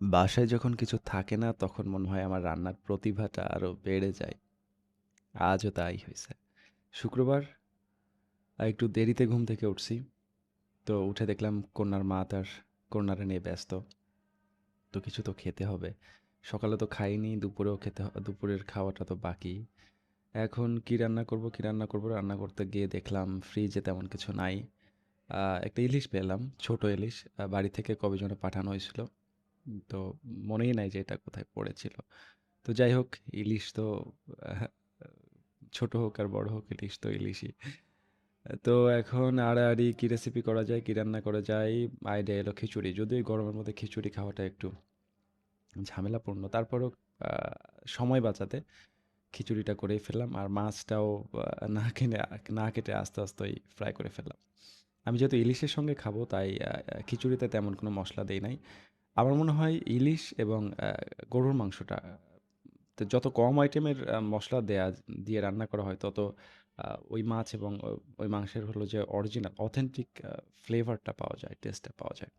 বাসায় যখন কিছু থাকে না তখন মনে হয় আমার রান্নার প্রতিভাটা আরও বেড়ে যায়। আজও তাই হয়েছে শুক্রবার একটু দেরিতে ঘুম থেকে উঠছি। তো উঠে দেখলাম কন্যার মা তার কন্যারে নিয়ে ব্যস্ত। তো কিছু তো খেতে হবে। সকালে তো খাইনি, দুপুরেও খেতে দুপুরের খাওয়াটা তো বাকি। এখন কি রান্না করব, কি রান্না করব? রান্না করতে গিয়ে দেখলাম ফ্রিজে তেমন কিছু নাই। একটা ইলিশ পেলাম, ছোট ইলিশ। বাড়ি থেকে কবে যেন পাঠানো হয়েছিল। তো মনেই নাই যে এটা কোথায় পড়েছিল। তো যাই হোক ইলিশ তো ছোট হোক আর বড় হোক ইলিশ তো ইলিশই। তো এখন আড়াআড়ি কি রেসিপি করা যায়, কি রান্না করা যায়? আইডিয়া এলো খিচুড়ি। যদিও গরমের মধ্যে খিচুড়ি খাওয়াটা একটু ঝামেলাপূর্ণ। তারপরও সময় বাঁচাতে খিচুড়িটা করেই ফেললাম। আর মাছটাও না কিনে না কেটে আস্তে, আস্তেই ফ্রাই করে ফেললাম। আমি যেহেতু ইলিশের সঙ্গে খাব তাই খিচুড়িতে তেমন কোনো মশলা দেই নাই। আমার মনে হয় ইলিশ এবং গরুর মাংসটা যত কম আইটেমের মশলা দেয়া দিয়ে রান্না করা হয় তত ওই মাছ এবং ওই মাংসের হলো যে অরিজিনাল অথেন্টিক ফ্লেভারটা পাওয়া যায়, টেস্টটা পাওয়া যায়।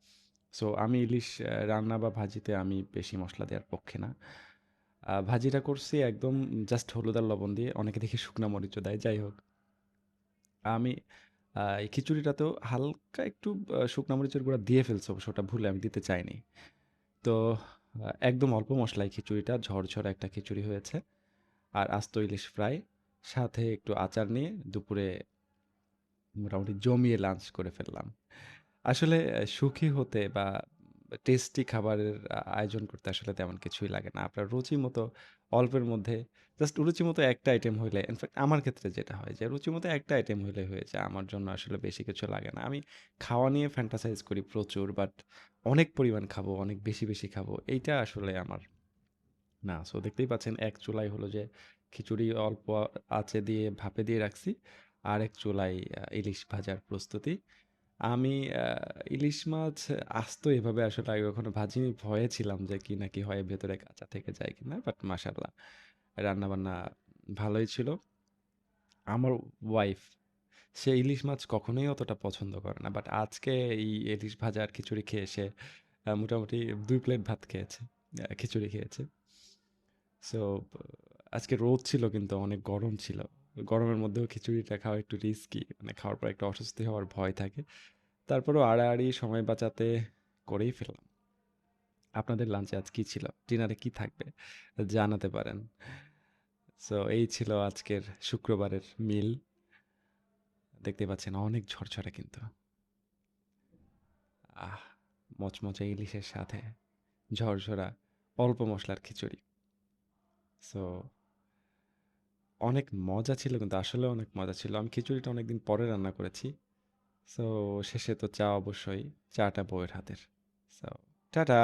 সো আমি ইলিশ রান্না বা ভাজিতে আমি বেশি মশলা দেওয়ার পক্ষে না। ভাজিটা করছি একদম জাস্ট হলুদ আর লবণ দিয়ে। অনেকে দেখি শুকনা মরিচও দেয়। যাই হোক। আমি এই খিচুড়িটাতেও হালকা একটু শুকনো মরিচের গুঁড়া দিয়ে ফেলছো অবশ্য, ওটা ভুলে আমি দিতে চাইনি। তো একদম অল্প মশলায় খিচুড়িটা, ঝরঝরে একটা খিচুড়ি হয়েছে। আর আস্ত ইলিশ ফ্রাই। সাথে একটু আচার নিয়ে দুপুরে মোটামুটি জমিয়ে লাঞ্চ করে ফেললাম। আসলে সুখী হতে বা টেস্টি খাবারের আয়োজন করতে আসলে তেমন কিছুই লাগে না। আপনার রুচি মতো অল্পের মধ্যে জাস্ট রুচিমতো একটা আইটেম হইলে ইনফ্যাক্ট আমার ক্ষেত্রে যেটা হয় যে রুচিমতো একটা আইটেম হইলে হয়ে যায়। আমার জন্য আসলে বেশি কিছু লাগে না। আমি খাওয়া নিয়ে ফ্যান্টাসাইজ করি প্রচুর বাট অনেক পরিমাণ খাব, অনেক বেশি, বেশি খাব। এইটা আসলে আমার না। সো দেখতেই পাচ্ছেন এক চুলাই হলো যে খিচুড়ি অল্প আঁচে দিয়ে ভাপে দিয়ে রাখছি। আর এক চুলাই ইলিশ ভাজার প্রস্তুতি। আমি ইলিশ মাছ আস্ত এভাবে আসলে আগে কখনো ভাজিনি। ভয়ে ছিলাম যে কি না কি হয়, ভেতরে কাঁচা থেকে যায় কিনা। বাট মাশাআল্লাহ, রান্নাবান্না ভালোই ছিল। আমার ওয়াইফ সে ইলিশ মাছ কখনোই অতটা পছন্দ করে না। বাট আজকে এই ইলিশ ভাজা আর খিচুড়ি খেয়ে সে মোটামুটি ২ প্লেট ভাত খেয়েছে। খিচুড়ি খেয়েছে। সো আজকে রোদ ছিল কিন্তু অনেক গরম ছিল। গরমের মধ্যেও খিচুড়িটা খাওয়া একটু রিস্কি। মানে খাওয়ার পর একটা অস্বস্তি হওয়ার ভয় থাকে। তারপরেও আড়াআড়ি সময় বাঁচাতে করেই ফেললাম। আপনাদের লাঞ্চে আজ কি ছিল? ডিনারে কি থাকবে? জানাতে পারেন। সো এই ছিল আজকের শুক্রবারের মিল। দেখতে পাচ্ছেন অনেক ঝরঝরে কিন্তু। আহ! মচমচে ইলিশের সাথে ঝরঝরা অল্প মশলার খিচুড়ি। সো অনেক মজা ছিল কিন্তু আসলে অনেক মজা ছিল। আমি খিচুড়িটা অনেকদিন পরে রান্না করেছি। সো শেষে তো চা অবশ্যই। চাটা বউয়ের হাতের। So tata!